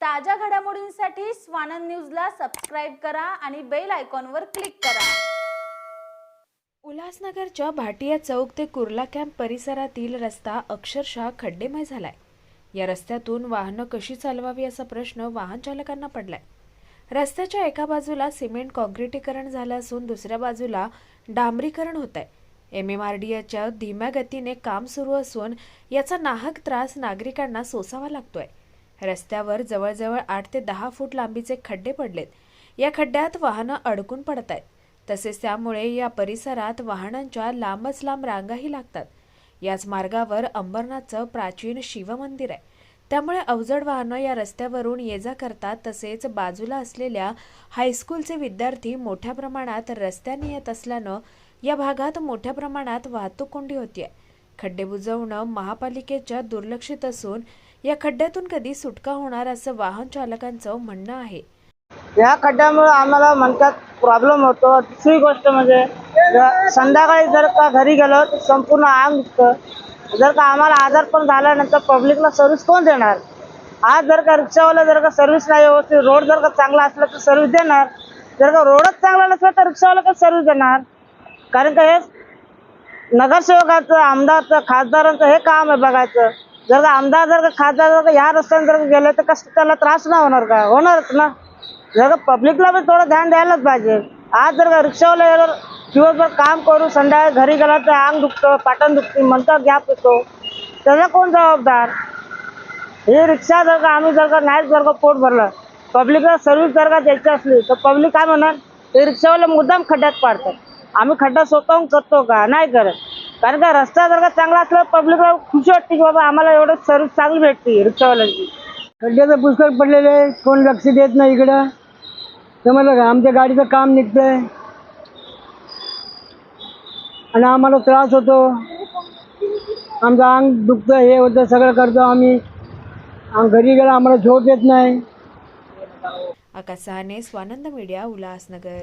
ताज्या घडामोडींसाठी स्वानंद न्यूजला सबस्क्राईब करा आणि बेल आयकॉनवर क्लिक करा. उल्हासनगरच्या भाटिया चौक ते कुर्ला कॅम्प परिसरातील रस्ता अक्षरशः खड्डेमय झालाय. या रस्त्यातून वाहनं कशी चालवावी असा प्रश्न वाहन चालकांना पडलाय. रस्त्याच्या एका बाजूला सिमेंट कॉन्क्रिटीकरण झालं असून दुसऱ्या बाजूला डांबरीकरण होत आहे एम एम आर डी एच्या धीम्या गतीने काम सुरू असून याचा नाहक त्रास नागरिकांना सोसावा लागतोय. रस्त्यावर जवळजवळ आठ ते दहा फूट लांबीचे खड्डे पडलेत. या खड्ड्यात वाहनं अडकून पडत आहेत तसेच त्यामुळे या परिसरात वाहनांच्या लांबच लांब रांगाही लागतात. याच मार्गावर अंबरनाथचं प्राचीन शिवमंदिर आहे. त्यामुळे अवजड वाहनं या रस्त्यावरून ये जा करतात. तसेच बाजूला असलेल्या हायस्कूलचे विद्यार्थी मोठ्या प्रमाणात रस्त्याने येत असल्यानं या भागात मोठ्या प्रमाणात वाहतूक कोंडी आहे खड्डे बुजवणं महापालिकेच्या दुर्लक्षित असून या खड्ड्यातून कधी सुटका होणार असं वाहन चालकांचं म्हणणं आहे. या खड्ड्यामुळे आम्हाला म्हणतात प्रॉब्लेम होतो. दुसरी गोष्ट म्हणजे ज- संध्याकाळी जर का घरी गेलो तर संपूर्ण आग निघतं. जर का आम्हाला आजार पण झाल्यानंतर पब्लिकला सर्व्हिस कोण देणार? आज जर का रिक्षावाला जर का सर्व्हिस नाही व्यवस्थित रोड जर का चांगला असला तर सर्व्हिस देणार. जर का रोडच चांगला नसला तर रिक्षावाला कसं सर्व्हिस देणार. कारण का हे नगरसेवकाचं आमदारचं खासदारांचं हे काम आहे बघायचं. जर का आमदार जर का खासदार जर का ह्या रस्त्याने जर का गेले तर कसं त्याला त्रास नाही होणार का होणारच ना जर का पब्लिकला पण थोडं ध्यान द्यायलाच पाहिजे आज जर का रिक्षावाला जर दिवसभर काम करू संध्याकाळी घरी गेला तर अंग दुखतं पाटण दुखते म्हणतात गॅप येतो त्याला कोण जबाबदार ही रिक्षा जर का आम्ही जर का नाही जर का पोट भरलं पब्लिकला सर्व्हिस जर का द्यायची असली तर पब्लिक काय म्हणणार ते रिक्षावाले मुद्दाम खड्ड्यात पाडतात आम्ही खड्डा स्वतःहून करतो का नाही करत कारण का रस्ता जर का चांगला असला पब्लिकला खुशी वाटते की बाबा आम्हाला एवढं सर्व्हिस चांगली भेटते रिक्षावाल्यांची. खड्ड्याचं पुष्कळ पडलेले आहे. कोण लक्ष देत नाही इकडं. समजलं का आमच्या गाडीचं काम निघतंय. आणि आम्हाला त्रास होतो. आमचं अंग दुखतं हे होतं सगळं करतो आम्ही. घरी गेलं आम्हाला झोप येत नाही. Akash Sahane Swanand media Ulhasnagar.